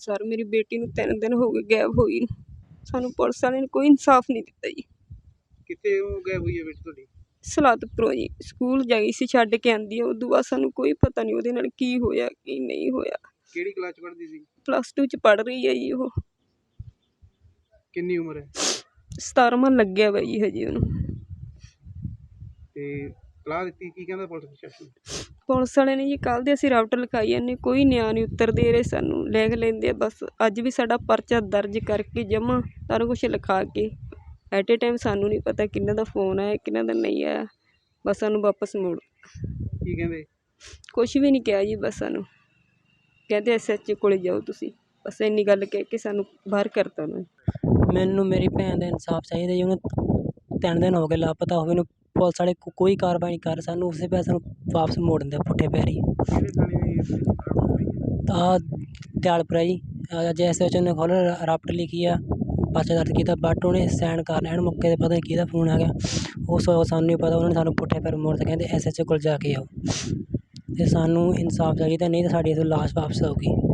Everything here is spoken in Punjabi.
ਸਰ ਮੇਰੀ ਬੇਟੀ ਨੂੰ ਤਿੰਨ ਦਿਨ ਹੋ ਗਏ ਗਾਇਬ ਹੋਈ ਨੂੰ। ਸਾਨੂੰ ਪੁਲਿਸ ਵਾਲਿਆਂ ਨੇ ਕੋਈ ਇਨਸਾਫ ਨਹੀਂ ਦਿੱਤਾ ਜੀ। ਕਿੱਥੇ ਉਹ ਗਾਇਬ ਹੋਈ ਹੈ ਬੇਟੀ ਤੁਹਾਡੀ? ਸਲਾਤਪੁਰੋਂ ਜੀ। ਸਕੂਲ ਜਾਈ ਸੀ ਛੱਡ ਕੇ ਆਂਦੀ ਆ। ਉਦੋਂ ਬਾਅਦ ਸਾਨੂੰ ਕੋਈ ਪਤਾ ਨਹੀਂ ਉਹਦੇ ਨਾਲ ਕੀ ਹੋਇਆ ਕੀ ਨਹੀਂ ਹੋਇਆ। ਕਿਹੜੀ ਕਲਾਸ ਚ ਪੜ੍ਹਦੀ ਸੀ? ਪਲੱਸ 2 ਚ ਪੜ ਰਹੀ ਹੈ ਜੀ ਉਹ। ਕਿੰਨੀ ਉਮਰ ਹੈ? 17ਵਾਂ ਲੱਗਿਆ ਵਾ ਜੀ ਹਜੇ ਉਹਨੂੰ। ਤੇ ਸਲਾਹ ਦਿੱਤੀ ਕੀ ਕਹਿੰਦਾ ਪੁਲਿਸ ਪ੍ਰਸ਼ਾਸਨ ਪੁਲਿਸ ਵਾਲੇ ਨੇ ਜੀ ਕੱਲ੍ਹ ਦੇ ਅਸੀਂ ਰਾਊਟਰ ਲਿਖਾਈ ਜਾਂਦੇ ਕੋਈ ਨਿਆਂ ਨਹੀਂ ਉੱਤਰ ਦੇ ਰਹੇ ਸਾਨੂੰ ਲਿਖ ਲੈਂਦੇ ਆ ਬਸ ਅੱਜ ਵੀ ਸਾਡਾ ਪਰਚਾ ਦਰਜ ਕਰਕੇ ਜਮ੍ਹਾਂ ਸਾਰਾ ਕੁਛ ਲਿਖਾ ਕੇ। ਐਟ ਏ ਟਾਈਮ ਸਾਨੂੰ ਨਹੀਂ ਪਤਾ ਕਿਹਨਾਂ ਦਾ ਫੋਨ ਆਇਆ ਕਿਹਨਾਂ ਦਾ ਨਹੀਂ ਆਇਆ ਬਸ ਸਾਨੂੰ ਵਾਪਸ ਮੋੜ ਕੀ ਕਹਿੰਦੇ? ਕੁਛ ਵੀ ਨਹੀਂ ਕਿਹਾ ਜੀ ਬਸ ਸਾਨੂੰ। ਕਹਿੰਦੇ ਐਸ ਐਚ ਕੋਲੇ ਜਾਓ ਤੁਸੀਂ ਬਸ ਇੰਨੀ ਗੱਲ ਕਹਿ ਕੇ ਸਾਨੂੰ ਬਾਹਰ ਕਰਤਾ ਉਹਨਾਂ ਨੇ। ਮੈਨੂੰ ਮੇਰੀ ਭੈਣ ਦਾ ਇਨਸਾਫ ਚਾਹੀਦਾ ਜੀ ਉਹਨੂੰ ਤਿੰਨ ਦਿਨ ਹੋ ਗਏ ਲਾਪਤਾ ਹੋਵੇ ਨੂੰ ਪੁਲਿਸ ਵਾਲੇ ਕੋ- ਕੋਈ ਕਾਰਵਾਈ ਨਹੀਂ ਕਰ ਸਾਨੂੰ ਉਸੇ ਪੈਸੇ ਨੂੰ ਵਾਪਸ ਮੋੜ ਦਿੰਦੇ ਪੁੱਠੇ ਪੈਰੀ ਕਿਹੜੇ ਤਾਂ ਦਿਆਲਪੁਰਾ ਜੀ ਅੱਜ ਐਸ ਐਚ ਨੇ ਖੋਲ ਰਾਪਟ ਲਿਖੀ ਆ ਪਾਚਾ ਦਰਜ ਕੀਤਾ, ਬਟ ਉਹਨੇ ਸਾਈਨ ਕਰ ਲੈਣ ਮੌਕੇ ਤੇ ਪਤਾ ਨਹੀਂ ਕਿਹਦਾ ਫੋਨ ਆ ਗਿਆ। ਉਹ ਸੋ, ਸਾਨੂੰ ਨਹੀਂ ਪਤਾ, ਉਹਨਾਂ ਨੇ ਸਾਨੂੰ ਪੁੱਠੇ ਪੈਰ ਮੋੜ ਤੇ ਕਹਿੰਦੇ ਐਸ ਐਚ ਕੋਲ ਜਾ ਕੇ ਆਓ। ਤੇ ਸਾਨੂੰ ਇਨਸਾਫ ਚਾਹੀਦਾ, ਨਹੀਂ ਤਾਂ ਸਾਡੀ ਇੱਥੋਂ ਲਾਸ਼ ਵਾਪਸ ਆਊਗੀ।